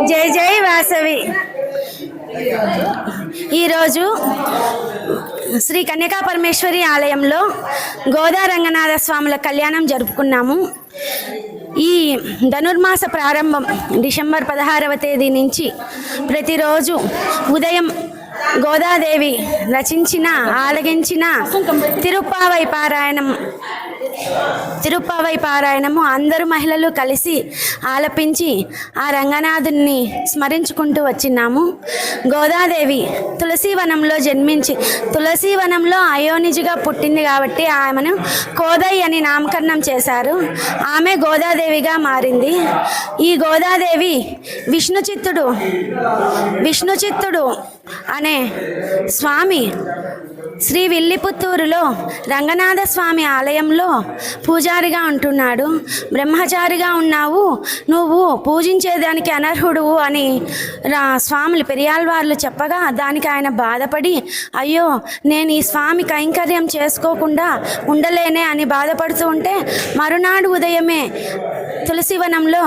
జై జై వాసవి. ఈరోజు శ్రీ కన్యకా పరమేశ్వరి ఆలయంలో గోదా రంగనాథ స్వాముల కళ్యాణం జరుపుకున్నాము. ఈ ధనుర్మాస ప్రారంభం డిసెంబర్ పదహారవ తేదీ నుంచి ప్రతిరోజు ఉదయం గోదాదేవి రచించిన ఆలగించిన తిరుప్పావై పారాయణం. తిరుప్పావై పారాయణము అందరు మహిళలు కలిసి ఆలపించి ఆ రంగనాథుని స్మరించుకుంటూ వచ్చినాము. గోదాదేవి తులసీవనంలో జన్మించి తులసీవనంలో అయోనిజిగా పుట్టింది కాబట్టి ఆమెను కోదై అని నామకరణం చేశారు. ఆమె గోదాదేవిగా మారింది. ఈ గోదాదేవి విష్ణుచిత్తుడు విష్ణుచిత్తుడు అనే స్వామి శ్రీ విల్లిపుత్తూరులో రంగనాథ స్వామి ఆలయంలో పూజారిగా ఉంటున్నాడు. బ్రహ్మచారిగా ఉన్నావు. నువ్వు పూజించేదానికి అనర్హుడు అని రా స్వాములు పెరియాల్వార్లు చెప్పగా దానికి ఆయన బాధపడి అయ్యో నేను ఈ స్వామి కైంకర్యం చేసుకోకుండా ఉండలేనే అని బాధపడుతూ ఉంటే మరునాడు ఉదయమే తులసివనంలో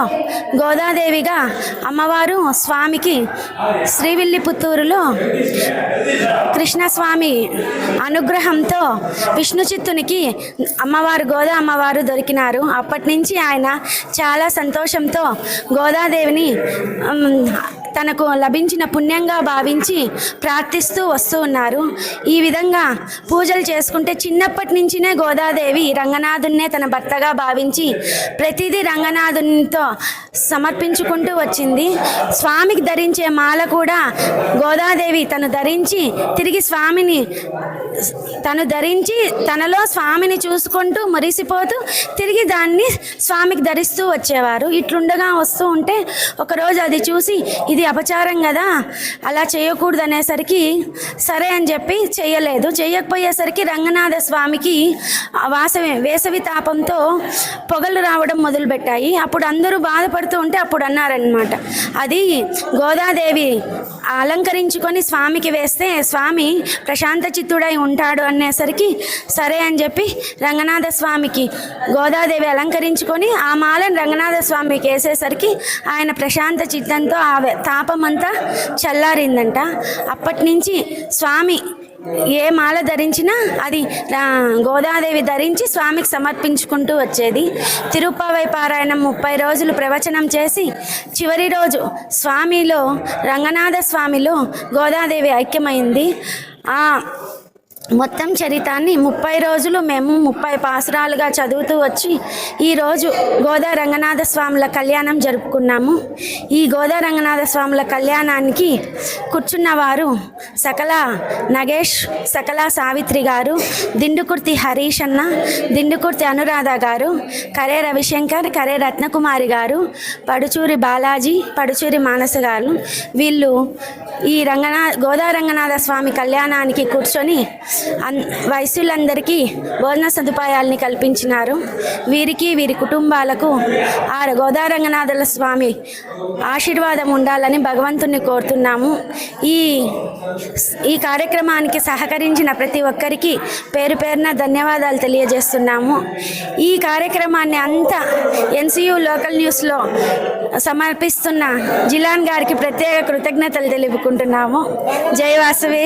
గోదాదేవిగా అమ్మవారు స్వామికి శ్రీవిల్లిపుత్తూరులో కృష్ణస్వామి అనుగ్రహంతో విష్ణు చిత్తునికి అమ్మవారు గోదా అమ్మవారు దొరికినారు. అప్పటి నుంచి ఆయన చాలా సంతోషంతో గోదాదేవిని తనకు లభించిన పుణ్యంగా భావించి ప్రార్థిస్తూ వస్తూ ఉన్నారు. ఈ విధంగా పూజలు చేసుకుంటే చిన్నప్పటి నుంచినే గోదాదేవి రంగనాథున్నే తన భర్తగా భావించి ప్రతిదీ రంగనాథునితో సమర్పించుకుంటూ వచ్చింది. స్వామికి ధరించే మాల కూడా గోదాదేవి తను ధరించి తిరిగి స్వామిని తను ధరించి తనలో స్వామిని చూసుకుంటూ మురిసిపోతూ తిరిగి దాన్ని స్వామికి ధరిస్తూ వచ్చేవారు. ఇట్లుండగా వస్తూ ఉంటే ఒకరోజు అది చూసి ఇది అపచారం కదా అలా చేయకూడదు అనేసరికి సరే అని చెప్పి చేయలేదు. చేయకపోయేసరికి రంగనాథ స్వామికి వాసవి వేసవి తాపంతో పొగలు రావడం మొదలుపెట్టాయి. అప్పుడు అందరూ బాధపడుతూ ఉంటే అప్పుడు అన్నారనమాట అది గోదాదేవి అలంకరించుకొని స్వామికి వేస్తే స్వామి ప్రశాంత చిత్తుడై ఉంటాడు అనేసరికి సరే అని చెప్పి రంగనాథ స్వామికి గోదాదేవి అలంకరించుకొని ఆ మాలను రంగనాథ స్వామికి వేసేసరికి ఆయన ప్రశాంత చిత్తంతో ఆ తాపమంతా చల్లారిందంట. అప్పటి నుంచి స్వామి ఏ మాల ధరించినా అది గోదాదేవి ధరించి స్వామికి సమర్పించుకుంటూ వచ్చేది. తిరుపవై పారాయణం ముప్పై రోజులు ప్రవచనం చేసి చివరి రోజు స్వామిలో రంగనాథ స్వామిలో గోదాదేవి ఐక్యమైంది. ఆ మొత్తం చరితాన్ని ముప్పై రోజులు మేము ముప్పై పాసురాలుగా చదువుతూ వచ్చి ఈరోజు గోదా రంగనాథ స్వాముల కళ్యాణం జరుపుకున్నాము. ఈ గోదా రంగనాథ స్వాముల కళ్యాణానికి కూర్చున్నవారు సకల నగేష్ సకల సావిత్రి గారు దిండుకుర్తి హరీష్ అన్న దిండుకుర్తి అనురాధ గారు కరే రవిశంకర్ కరే రత్నకుమారి గారు పడుచూరి బాలాజీ పడుచూరి మానస గారు వీళ్ళు ఈ రంగనా గోదా రంగనాథ స్వామి కళ్యాణానికి కూర్చొని వయసులందరికీ భోజన సదుపాయాల్ని కల్పించినారు. వీరికి వీరి కుటుంబాలకు ఆ గోదా రంగనాథుల స్వామి ఆశీర్వాదం ఉండాలని భగవంతుని కోరుతున్నాము. ఈ ఈ కార్యక్రమానికి సహకరించిన ప్రతి ఒక్కరికి పేరు పేరున ధన్యవాదాలు తెలియజేస్తున్నాము. ఈ కార్యక్రమాన్ని అంతా ఎన్సియు లోకల్ న్యూస్లో సమర్పిస్తున్న జిలాన్ గారికి ప్రత్యేక కృతజ్ఞతలు తెలుపుకుంటున్నాము. జై వాసవి.